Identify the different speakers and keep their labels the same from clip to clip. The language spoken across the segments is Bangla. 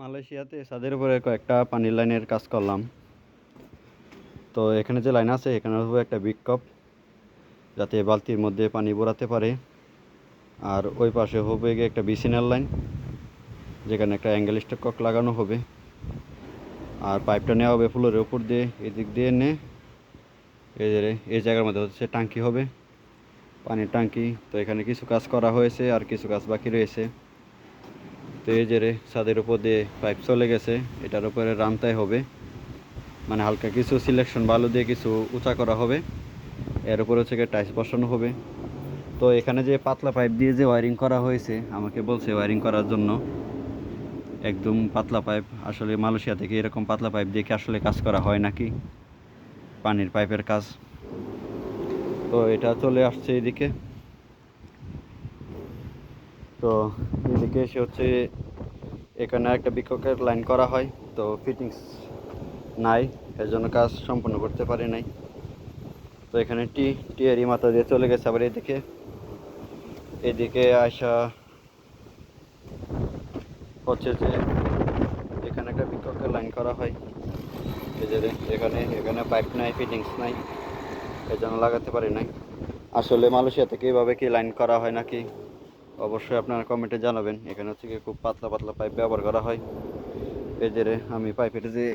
Speaker 1: মালয়েশিয়াতে ছাদের উপরে কয়েকটা পানির লাইনের কাজ করলাম। তো এখানে যে লাইন আছে, এখানে হবে একটা বিক্ষোভ যাতে বালতির মধ্যে পানি বোরাতে পারে। আর ওই পাশে হবে গিয়ে একটা বিসিনাল লাইন, যেখানে একটা অ্যাঙ্গেল স্টক লাগানো হবে। আর পাইপটা নেওয়া হবে ফুলের উপর দিয়ে, এদিক দিয়ে নে। এই যে এই জায়গার মধ্যে হচ্ছে টাঙ্কি হবে। পানির টাঙ্কি তো এখানে কিছু কাজ করা হয়েছে আর কিছু কাজ বাকি রয়েছে। তো এই যে ছাদের উপর দিয়ে পাইপ চলে গেছে, এটার উপরে রামতাই হবে। মানে হালকা কিছু সিলেকশন বালু দিয়ে কিছু উঁচা করা হবে। এর উপরে হচ্ছে গিয়ে টাইলস বসানো হবে। তো এখানে যে পাতলা পাইপ দিয়ে যে ওয়ারিং করা হয়েছে, আমাকে বলছে ওয়ারিং করার জন্য। একদম পাতলা পাইপ আসলে মালয়েশিয়া থেকে এরকম পাতলা পাইপ দিয়ে কি আসলে কাজ করা হয় নাকি? পানির পাইপের কাজ। তো এটা চলে আসছে এদিকে। তো এদিকে এসে হচ্ছে এখানে একটা বিক্ষোভের লাইন করা হয়, তো ফিটিংস নাই, এর জন্য কাজ সম্পূর্ণ করতে পারি নাই। তো এখানে টি, টিয়ারি মাথা দিয়ে চলে গেছে আবার এদিকে। এদিকে আসা হচ্ছে যে এখানে একটা বিক্ষোভের লাইন করা হয়। এই যে এখানে এখানে পাইপ নাই ফিটিংস নাই এই জন্য লাগাতে পারি নাই। আসলে মালয়েশিয়া থেকে এভাবে কি লাইন করা হয় নাকি? অবশ্যই আপনারা কমেন্টে জানাবেন। এখানে হচ্ছে কি খুব পাতলা পাতলা পাইপ ব্যবহার করা হয়। এই যে আমি পাইপের যে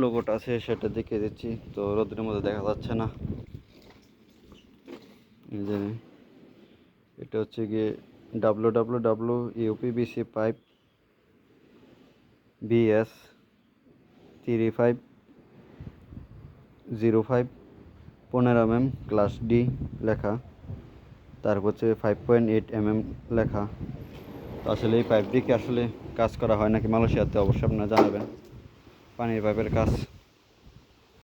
Speaker 1: লোগোটা আছে সেটা দেখিয়ে দিচ্ছি। তো রোদ্রের মধ্যে দেখা যাচ্ছে না। এই যে এটা হচ্ছে গিয়ে W W W UPVC pipe BS three five zero five পনেরো এম ক্লাস ডি লেখা। তারপর হচ্ছে five point eight M M লেখা। তো আসলে এই পাইপ দিয়ে কি আসলে কাজ করা হয় নাকি মালয়েশিয়াতে? অবশ্যই আপনারা জানাবেন। পানির পাইপের কাজ